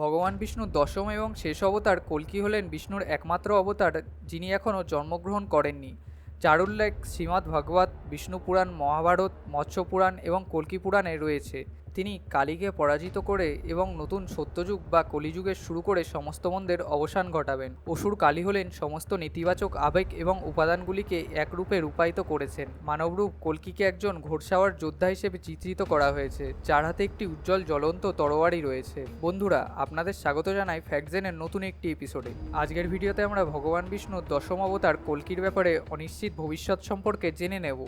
ভগবান বিষ্ণুর দশম এবং শেষ অবতার কল্কি হলেন বিষ্ণুর একমাত্র অবতার, যিনি এখনও জন্মগ্রহণ করেননি। যার উল্লেখ শ্রীমদ্ ভাগবত বিষ্ণু পুরাণ, মহাভারত, মৎস্য পুরাণ এবং কল্কি পুরাণে রয়েছে। তিনি কালীকে পরাজিত করে এবং নতুন সত্যযুগ বা কলিযুগের শুরু করে সমস্ত মন্দের অবসান ঘটাবেন। অসুর কালী হলেন সমস্ত নেতিবাচক আবেগ এবং উপাদানগুলিকে একরূপে রূপায়িত করেছেন। মানবরূপ কল্কিকে একজন ঘোড়সাওয়ার যোদ্ধা হিসেবে চিত্রিত করা হয়েছে। যার হাতে একটি উজ্জ্বল জ্বলন্ত তরোয়ারি রয়েছে। বন্ধুরা, আপনাদের স্বাগত জানাই ফ্যাকজেনের নতুন একটি এপিসোডে। আজকের ভিডিওতে আমরা ভগবান বিষ্ণুর দশম অবতার কল্কির ব্যাপারে অনিশ্চিত ভবিষ্যৎ সম্পর্কে জেনে নেব।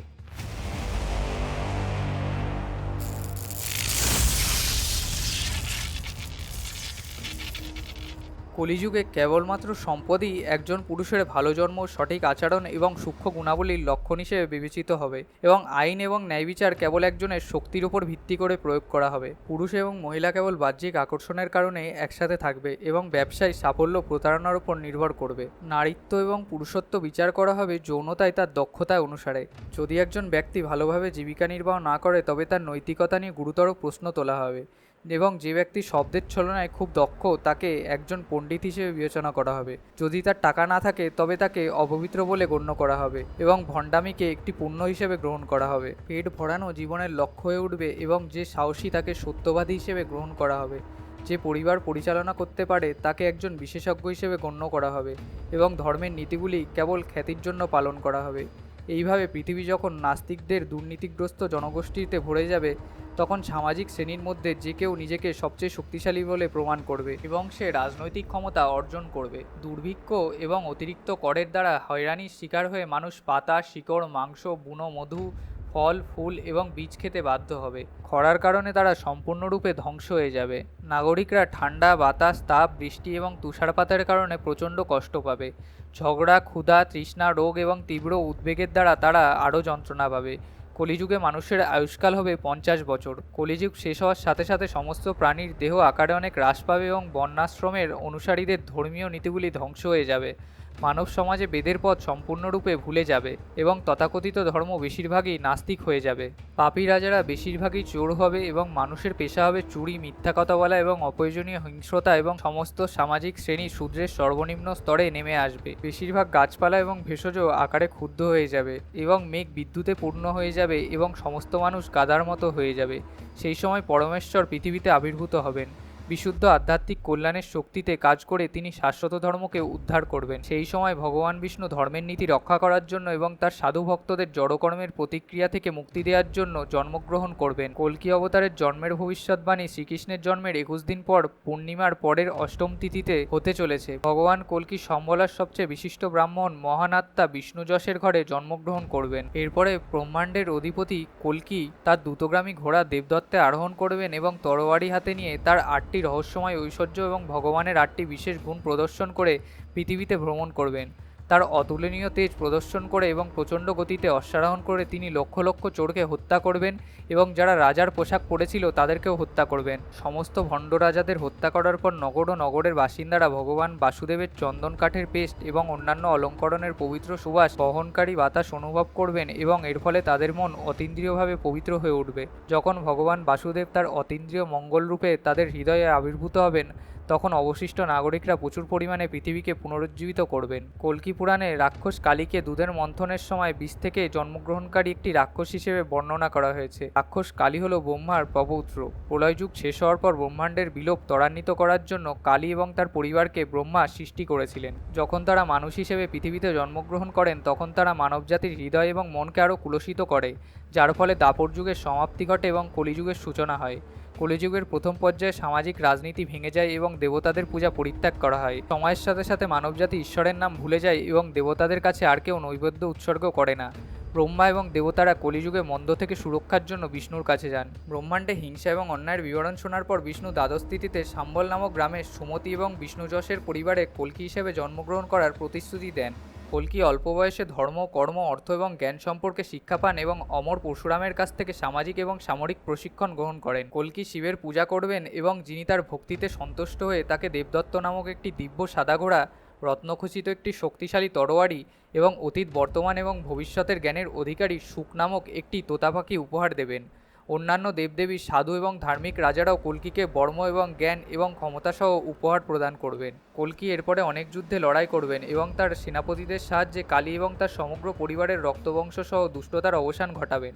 কলিযুগে কেবলমাত্র সম্পদই একজন পুরুষের ভালো জন্ম, সঠিক আচরণ এবং সূক্ষ্ম গুণাবলীর লক্ষণ হিসেবে বিবেচিত হবে এবং আইন এবং ন্যায় বিচার কেবল একজনের শক্তির উপর ভিত্তি করে প্রয়োগ করা হবে। পুরুষ এবং মহিলা কেবল বাহ্যিক আকর্ষণের কারণে একসাথে থাকবে এবং ব্যবসায় সাফল্য প্রতারণার উপর নির্ভর করবে। নারীত্ব এবং পুরুষত্ব বিচার করা হবে যৌনতায় তার দক্ষতায় অনুসারে। যদি একজন ব্যক্তি ভালোভাবে জীবিকা নির্বাহ না করে, তবে তার নৈতিকতা নিয়ে গুরুতর প্রশ্ন তোলা হবে। এবং যে ব্যক্তি শব্দের ছলনায় খুব দক্ষ, তাকে একজন পণ্ডিত হিসেবে বিবেচনা করা হবে। যদি তার টাকা না থাকে, তবে তাকে অপবিত্র বলে গণ্য করা হবে এবং ভণ্ডামিকে একটি পুণ্য হিসেবে গ্রহণ করা হবে। পেট ভরানো জীবনের লক্ষ্য হয়ে উঠবে এবং যে সাহসী তাকে সত্যবাদী হিসেবে গ্রহণ করা হবে। যে পরিবার পরিচালনা করতে পারে, তাকে একজন বিশেষজ্ঞ হিসেবে গণ্য করা হবে এবং ধর্মের নীতিগুলি কেবল খ্যাতির জন্য পালন করা হবে। এইভাবে পৃথিবী যখন নাস্তিকদের দুর্নীতিগ্রস্ত জনগোষ্ঠীতে ভরে যাবে, তখন সামাজিক শ্রেণির মধ্যে যে কেউ নিজেকে সবচেয়ে শক্তিশালী বলে প্রমাণ করবে এবং সে রাজনৈতিক ক্ষমতা অর্জন করবে। দুর্ভিক্ষ এবং অতিরিক্ত করের দ্বারা হয়রানির শিকার হয়ে মানুষ পাতা, শিকড়, মাংস, বুনো, মধু ফল, ফুল এবং বীজ খেতে বাধ্য হবে। খরার কারণে তারা সম্পূর্ণরূপে ধ্বংস হয়ে যাবে। নাগরিকরা ঠান্ডা, বাতাস, তাপ, বৃষ্টি এবং তুষারপাতের কারণে প্রচণ্ড কষ্ট পাবে। ঝগড়া, ক্ষুধা, তৃষ্ণা, রোগ এবং তীব্র উদ্বেগের দ্বারা তারা আরও যন্ত্রণা পাবে। কলিযুগে মানুষের আয়ুষ্কাল হবে পঞ্চাশ বছর। কলিযুগ শেষ হওয়ার সাথে সাথে সমস্ত প্রাণীর দেহ আকারে অনেক হ্রাস পাবে এবং বন্যাশ্রমের অনুসারীদের ধর্মীয় নীতিগুলি ধ্বংস হয়ে যাবে। মানব সমাজে বেদের পথ সম্পূর্ণরূপে ভুলে যাবে এবং তথাকথিত ধর্ম বেশিরভাগই নাস্তিক হয়ে যাবে। পাপী রাজারা বেশিরভাগই চোর হবে এবং মানুষের পেশা হবে চুরি, মিথ্যা কথা বলা এবং অপ্রয়োজনীয় হিংস্রতা এবং সমস্ত সামাজিক শ্রেণি শূদ্রের সর্বনিম্ন স্তরে নেমে আসবে। বেশিরভাগ গাছপালা এবং ভেষজ আকারে ক্ষুব্ধ হয়ে যাবে এবং মেঘ বিদ্যুতে পূর্ণ হয়ে যাবে এবং সমস্ত মানুষ গাদার মতো হয়ে যাবে। সেই সময় পরমেশ্বর পৃথিবীতে আবির্ভূত হবেন। বিশুদ্ধ আধ্যাত্মিক কল্যাণের শক্তিতে কাজ করে তিনি শাশ্বত ধর্মকে উদ্ধার করবেন। সেই সময় ভগবান বিষ্ণু ধর্মের নীতি রক্ষা করার জন্য এবং তার সাধু ভক্তদের জড়কর্মের প্রতিক্রিয়া থেকে মুক্তি দেওয়ার জন্য জন্মগ্রহণ করবেন। কল্কি অবতারের জন্মের ভবিষ্যৎবাণী শ্রীকৃষ্ণের জন্মের একুশ দিন পর পূর্ণিমার পরের অষ্টম তিথিতে হতে চলেছে। ভগবান কল্কি সম্বলার সবচেয়ে বিশিষ্ট ব্রাহ্মণ মহানাত্মা বিষ্ণু যশের ঘরে জন্মগ্রহণ করবেন। এরপরে ব্রহ্মাণ্ডের অধিপতি কল্কি তার দ্রুতগ্রামী ঘোড়া দেবদত্তে আরোহণ করবেন এবং তরবারি হাতে নিয়ে তার আটটি রহস্যময় ঐশ্বর্য এবং ভগবানের আটটি বিশেষ গুণ প্রদর্শন করে পৃথিবীতে ভ্রমণ করবেন। তার অতুলনীয় তেজ প্রদর্শন করে এবং প্রচণ্ড গতিতে অশ্বারোহণ করে তিনি লক্ষ লক্ষ চোরকে হত্যা করবেন এবং যারা রাজার পোশাক পরেছিল তাদেরকেও হত্যা করবেন। সমস্ত ভণ্ড রাজাদের হত্যা করার পর নগর ও নগরের বাসিন্দারা ভগবান বাসুদেবের চন্দন কাঠের পেস্ট এবং অন্যান্য অলঙ্করণের পবিত্র সুবাস, বহনকারী বাতাস অনুভব করবেন এবং এর ফলে তাদের মন অতীন্দ্রিয়ভাবে পবিত্র হয়ে উঠবে। যখন ভগবান বাসুদেব তার অতীন্দ্রিয় মঙ্গল রূপে তাদের হৃদয়ে আবির্ভূত হবেন তখন অবশিষ্ট নাগরিকরা প্রচুর পরিমাণে পৃথিবীকে পুনরুজ্জীবিত করবেন। কল্কি পুরাণে রাক্ষস কালীকে দুধের মন্থনের সময় বিষ থেকে জন্মগ্রহণকারী একটি রাক্ষস হিসেবে বর্ণনা করা হয়েছে। রাক্ষস কালী হল ব্রহ্মার প্রপৌত্র। প্রলয় যুগ শেষ হওয়ার পর ব্রহ্মাণ্ডের বিলোপ ত্বরান্বিত করার জন্য কালী এবং তার পরিবারকে ব্রহ্মা সৃষ্টি করেছিলেন। যখন তারা মানুষ হিসেবে পৃথিবীতে জন্মগ্রহণ করেন, তখন তারা মানবজাতির হৃদয় এবং মনকে আরও কুলসিত করে, যার ফলে দাপর যুগের সমাপ্তি ঘটে এবং কলিযুগের সূচনা হয়। কলিযুগের প্রথম পর্যায়ে সামাজিক রাজনীতি ভেঙে যায় এবং দেবতাদের পূজা পরিত্যাগ করা হয়। সময়ের সাথে সাথে মানবজাতি ঈশ্বরের নাম ভুলে যায় এবং দেবতাদের কাছে আর কেউ নৈবেদ্য উৎসর্গ করে না। ব্রহ্মা এবং দেবতারা কলিযুগে মন্দ থেকে সুরক্ষার জন্য বিষ্ণুর কাছে যান। ব্রহ্মাণ্ডে হিংসা এবং অন্যায়ের বিবরণ শোনার পর বিষ্ণু দ্বাদশ তিথিতে সাম্বল নামক গ্রামে সুমতি এবং বিষ্ণুযশের পরিবারে কলকি হিসেবে জন্মগ্রহণ করার প্রতিশ্রুতি দেন। কল্কি অল্প বয়সে ধর্ম, কর্ম, অর্থ এবং জ্ঞান সম্পর্কে শিক্ষা পান এবং অমর পরশুরামের কাছ থেকে সামাজিক এবং সামরিক প্রশিক্ষণ গ্রহণ করেন? কল্কি শিবের পূজা করবেন এবং যিনি তার ভক্তিতে সন্তুষ্ট হয়ে তাকে দেবদত্ত নামক একটি দিব্য সাদা ঘোড়া, রত্নখচিত একটি শক্তিশালী তরোয়ারি এবং অতীত, বর্তমান এবং ভবিষ্যতের জ্ঞানের অধিকারী সুখ নামক একটি তোতা পাখি উপহার দেবেন? অন্যান্য দেবদেবী, সাধু এবং ধার্মিক রাজারাও কল্কিকে বর্ম এবং জ্ঞান এবং ক্ষমতাসহ উপহার প্রদান করবেন। কল্কি এরপরে অনেক যুদ্ধে লড়াই করবেন এবং তার সেনাপতিদের সাহায্যে কালী এবং তার সমগ্র পরিবারের রক্তবংশ সহ দুষ্টতার অবসান ঘটাবেন।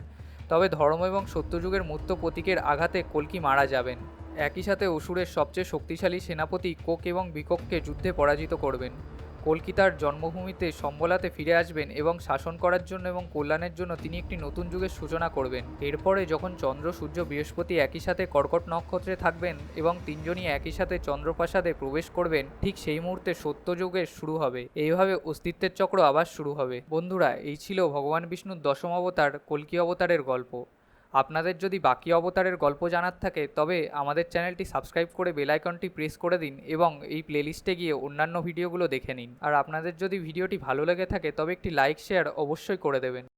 তবে ধর্ম এবং সত্যযুগের মূর্ত প্রতীকের আঘাতে কল্কি মারা যাবেন। একই সাথে অসুরের সবচেয়ে শক্তিশালী সেনাপতি কোক এবং বিকোককে যুদ্ধে পরাজিত করবেন। কলকিতার জন্মভূমিতে সম্বলাতে ফিরে আসবেন এবং শাসন করার জন্য এবং কল্যাণের জন্য তিনি একটি নতুন যুগের সূচনা করবেন। এরপরে যখন চন্দ্র, সূর্য, বৃহস্পতি একই সাথে কর্কট নক্ষত্রে থাকবেন এবং তিনজনই একই সাথে চন্দ্রপ্রাসাদে প্রবেশ করবেন, ঠিক সেই মুহূর্তে সত্যযুগের শুরু হবে। এইভাবে অস্তিত্বের চক্র আবার শুরু হবে। বন্ধুরা, এই ছিল ভগবান বিষ্ণুর দশম অবতার, কল্কি অবতারের গল্প। আপনাদের যদি বাকি অবতারের গল্প জানার থাকে, তবে আমাদের চ্যানেলটি সাবস্ক্রাইব করে বেলাইকনটি প্রেস করে দিন এবং এই প্লেলিস্টে গিয়ে অন্যান্য ভিডিওগুলো দেখে নিন। আর আপনাদের যদি ভিডিওটি ভালো লেগে থাকে, তবে একটি লাইক, শেয়ার অবশ্যই করে দেবেন।